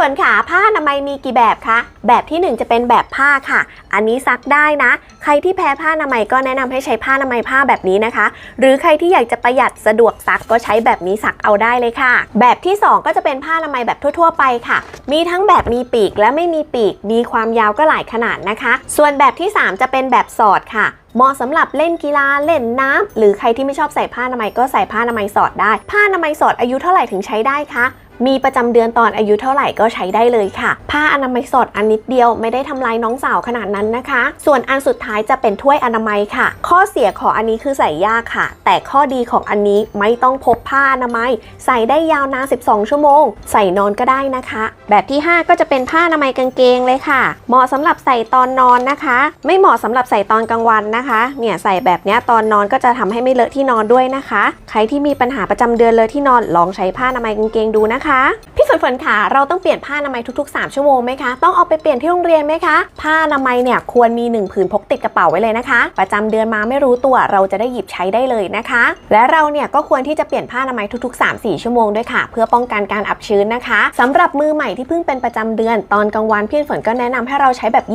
ฝนขาผ้าอนามัยมีกี่แบบคะ แบบที่หนึ่งจะเป็นแบบผ้าค่ะ อันนี้ซักได้นะ ใครที่แพ้ผ้าอนามัยก็แนะนำให้ใช้ผ้าอนามัยผ้าแบบนี้นะคะ หรือใครที่อยากจะประหยัดสะดวกซักก็ใช้แบบนี้ซักเอาได้เลยค่ะ แบบที่สองก็จะเป็นผ้าอนามัยแบบทั่ว ๆ ไปค่ะ มีทั้งแบบมีปีกและไม่มีปีก มีความยาวก็หลายขนาดนะคะ ส่วนแบบที่สามจะเป็นแบบสอดค่ะเหมาะสำหรับเล่นกีฬาเล่นน้ำหรือใครที่ไม่ชอบใส่ผ้าอนามัยก็ใส่ผ้าอนามัยสอดได้ ผ้าอนามัยสอดอายุเท่าไหร่ถึงใช้ได้คะ มีประจำเดือนตอนอายุเท่าไหร่ก็ใช้ได้เลยค่ะ ผ้าอนามัยสดอันนิดเดียวไม่ได้ทำลายน้องสาวขนาดนั้นนะคะ ส่วนอันสุดท้ายจะเป็นถ้วยอนามัยค่ะ ข้อเสียของอันนี้คือใส่ยากค่ะ แต่ข้อดีของอันนี้ไม่ต้องพกผ้าอนามัย ใส่ได้ยาวนาน 12 ชั่วโมง ใส่นอนก็ได้นะคะ แบบที่ 5 ก็จะเป็นผ้าอนามัยกางเกงเลยค่ะ เหมาะสำหรับใส่ตอนนอนนะคะ ไม่เหมาะสำหรับใส่ตอนกลางวันนะคะ เนี่ยใส่แบบเนี้ยตอนนอนก็จะทำให้ไม่เลอะที่นอนด้วยนะคะ ใครที่มีปัญหาประจำเดือนเลอะที่นอนลองใช้ผ้าอนามัยกางเกงดูนะคะพี่ฝนฝนขาเราต้องเปลี่ยนผ้าอนามัยทุกๆ 3 ชั่วโมงไหมคะต้องเอาไปเปลี่ยนที่โรงเรียนไหมคะผ้าอนามัยเนี่ยควรมี 1 ผืนพกติดกระเป๋าไว้เลยนะคะ ประจำเดือนมาไม่รู้ตัวเราจะได้หยิบใช้ได้เลยนะคะ และเราเนี่ยก็ควรที่จะเปลี่ยนผ้าอนามัยทุกๆ 3-4 ชั่วโมงด้วยค่ะ เพื่อป้องกันการอับชื้นนะคะสำหรับมือใหม่ที่เพิ่งเป็นประจำเดือน ตอนกลางวันพี่ฝนก็แนะนำให้เราใช้แบบ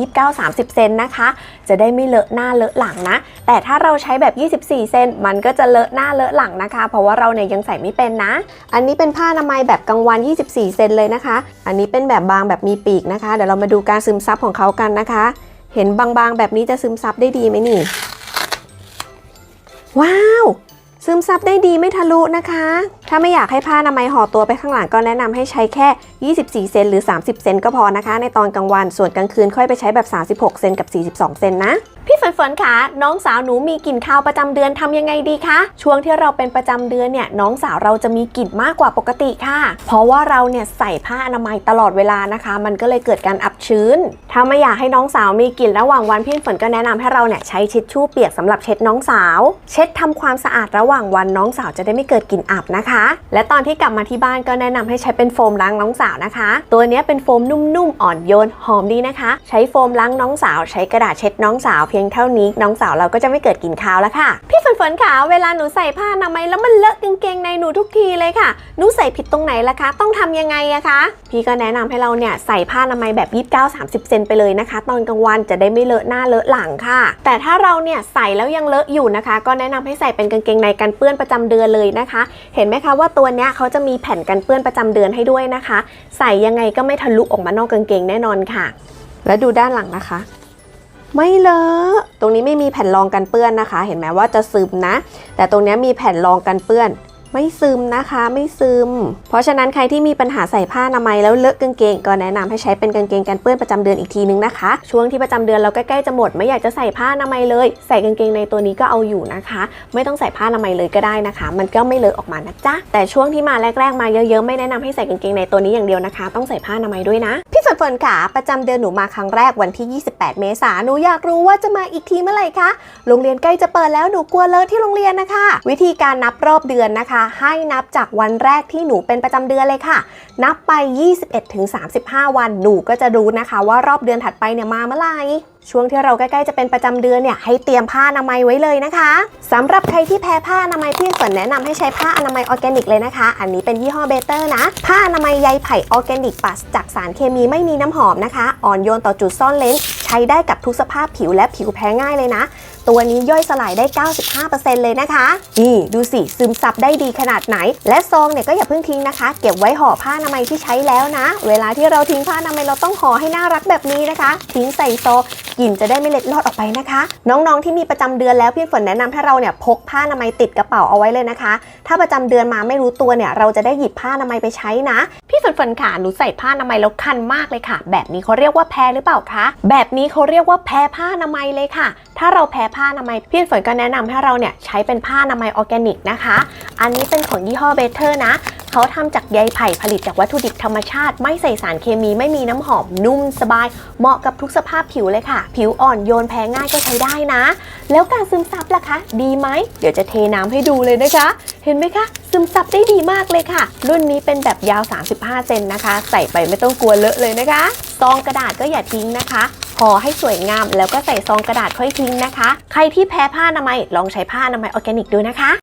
29-30 เซนนะคะ จะได้ไม่เลอะหน้าเลอะหลังนะ แต่ถ้าเราใช้แบบ 24 เซนมันก็จะเลอะหน้าเลอะหลังนะคะ เพราะว่าเราเนี่ยยังใส่ไม่เป็นนะ อันนี้เป็นผ้าอนามัยแบบกลางวัน 24 เซนเลยนะคะ อันนี้เป็นแบบบางแบบมีปีกนะคะ เดี๋ยวเรามาดูการซึมซับของเขากันนะคะ เห็นบางๆแบบนี้จะซึมซับได้ดีไหมนี่ ว้าว ซึมซับได้ดีไม่ทะลุนะคะ ถ้าไม่อยากให้ผ้าอนามัยห่อตัวไปข้างหลังก็แนะนำให้ใช้แค่ 24 เซนหรือ 30 เซนก็พอนะคะ ในตอนกลางวัน ส่วนกลางคืนค่อยไปใช้แบบ 36 เซนกับ 42 เซนนะ พี่ฝนฝนคะน้องสาวหนูมีกลิ่นคาวประจำเดือนทำยังไงดีคะ ช่วงที่เราเป็นประจำเดือนเนี่ยน้องสาวเราจะมีกลิ่นมากกว่าปกติค่ะ เพราะว่าเราเนี่ยใส่ผ้าอนามัยตลอดเวลานะคะ มันก็เลยเกิดการอับชื้น ถ้าไม่อยากให้น้องสาวมีกลิ่นระหว่างวันพี่ฝนก็แนะนำให้เราเนี่ยใช้ทิชชู่เปียกสำหรับเช็ดน้องสาว เช็ดทำความสะอาดระหว่างวันน้องสาวจะได้ไม่เกิดกลิ่นอับนะคะและตอนที่กลับมาที่บ้านก็แนะนำให้ใช้เป็นโฟมล้างน้องสาวนะคะ ตัวนี้เป็นโฟมนุ่มๆอ่อนโยนหอมดีนะคะ ใช้โฟมล้างน้องสาว ใช้กระดาษเช็ดน้องสาวเพียงเท่านี้น้องสาวเราก็จะไม่เกิดกลิ่นคาวแล้วค่ะ พี่ฝนฝนขาเวลาหนูใส่ผ้าอนามัยแล้วมันเลอะกางเกงในหนูทุกทีเลยค่ะหนูใส่ผิดตรงไหนล่ะคะ ต้องทำยังไงอะคะ พี่ก็แนะนำให้เราเนี่ยใส่ผ้าอนามัยแบบ 29-30 เซนไปเลยนะคะ ตอนกลางวันจะได้ไม่เลอะหน้าเลอะหลังค่ะ แต่ถ้าเราเนี่ยใส่แล้วยังเลอะอยู่นะคะ ก็แนะนำให้ใส่เป็นกางเกงในกันเปื้อนประจำเดือนเลยนะคะ เห็นไหมคะว่าตัวเนี้ยเขาจะมีแผ่นกันเปื้อนประจำเดือนให้ด้วยนะคะ ใส่ยังไงก็ไม่ทะลุออกมานอกกางเกงแน่นอนค่ะ แล้วดูด้านหลังนะคะ ไม่เลอะตรงนี้ไม่มีแผ่นรองกันเปื้อนนะคะ เห็นไหมว่าจะซึมนะ แต่ตรงเนี้ยมีแผ่นรองกันเปื้อน ไม่ซึมนะคะ ไม่ซึม เพราะฉะนั้นใครที่มีปัญหาใส่ผ้าอนามัยแล้วเลอะกางเกง ก็แนะนำให้ใช้เป็นกางเกงกันเปื้อนประจำเดือนอีกทีนึงนะคะ ช่วงที่ประจำเดือนเราใกล้ๆจะหมดไม่อยากจะใส่ผ้าอนามัยเลย ใส่กางเกงในตัวนี้ก็เอาอยู่นะคะ ไม่ต้องใส่ผ้าอนามัยเลยก็ได้นะคะ มันก็ไม่เลอะออกมานะจ๊ะแต่ช่วงที่มาแรกๆมาเยอะๆไม่แนะนำให้ใส่กางเกงในตัวนี้อย่างเดียวนะคะ ต้องใส่ผ้าอนามัยด้วยนะ ฝนฝนขาประจำเดือนหนูมาครั้งแรกวันที่ 28 เมษายนหนูอยากรู้ว่าจะมาอีกทีเมื่อไหร่คะ โรงเรียนใกล้จะเปิดแล้วหนูกลัวเลอะที่โรงเรียนนะคะ วิธีการนับรอบเดือนนะคะ ให้นับจากวันแรกที่หนูเป็นประจำเดือนเลยค่ะ นับไป 21-35 วันหนูก็จะรู้นะคะ ว่ารอบเดือนถัดไปเนี่ยมาเมื่อไหร่ช่วงที่เราใกล้ๆจะเป็นประจำเดือนเนี่ยให้เตรียมผ้าอนามัยไว้เลยนะคะสำหรับใครที่แพ้ผ้าอนามัยพี่ฝนแนะนำให้ใช้ผ้าอนามัยออร์แกนิกเลยนะคะ อันนี้เป็นยี่ห้อเบเตอร์นะผ้าอนามัยใยไผ่ออร์แกนิกปราศจากสารเคมีไไม่มีน้ำหอมนะคะ อ่อนโยนต่อจุดซ่อนเลนใช้ได้กับทุกสภาพผิวและผิวแพ้ง่ายเลยนะ ตัวนี้ย่อยสลายได้ 95%เลยนะคะ นี่ดูสิซึมซับได้ดีขนาดไหน และซองเนี่ยก็อย่าเพิ่งทิ้งนะคะ เก็บไว้ห่อผ้าอนามัยที่ใช้แล้วนะ เวลาที่เราทิ้งผ้าอนามัยเราต้องห่อให้น่ารักแบบนี้นะคะ ทิ้งใส่ซองกลิ่นจะได้ไม่เล็ดลอดออกไปนะคะ น้องๆที่มีประจำเดือนแล้วพี่ฝนแนะนำให้เราเนี่ยพกผ้าอนามัยติดกระเป๋าเอาไว้เลยนะคะ ถ้าประจำเดือนมาไม่รู้ตัวเนี่ยเราจะได้หยิบผ้าอนามัยไปใช้นะ พี่ฝนฝนขาหนูใส่ผ้าอนามัยแล้วคันมากเลยค่ะ แบบนี้เขาเรียกว่าแพ้หรือเปล่าคะแบบนี้เขาเรียกว่าแพ้ผ้าอนามัยเลยค่ะ ถ้าเราแพ้ผ้าอนามัยพี่ฝนก็แนะนำให้เราเนี่ยใช้เป็นผ้าอนามัยออร์แกนิกนะคะ อันนี้เป็นของยี่ห้อเบเทอร์นะเขาทำจากใยไผ่ผลิตจากวัตถุดิบธรรมชาติ ไม่ใส่สารเคมีไม่มีน้ำหอมนุ่มสบาย เหมาะกับทุกสภาพผิวเลยค่ะ ผิวอ่อนโยนแพ้ง่ายก็ใช้ได้นะ แล้วการซึมซับล่ะคะ ดีไหมเดี๋ยวจะเทน้ำให้ดูเลยนะคะ เห็นไหมคะ ซึมซับได้ดีมากเลยค่ะ รุ่นนี้เป็นแบบยาว 35 เซนนะคะ ใส่ไปไม่ต้องกลัวเลอะเลยนะคะซองกระดาษก็อย่าทิ้งนะคะ ห่อให้สวยงาม แล้วก็ใส่ซองกระดาษค่อยทิ้งนะคะ ใครที่แพ้ผ้าอนามัยลองใช้ผ้าอนามัยออร์แกนิกดูนะคะ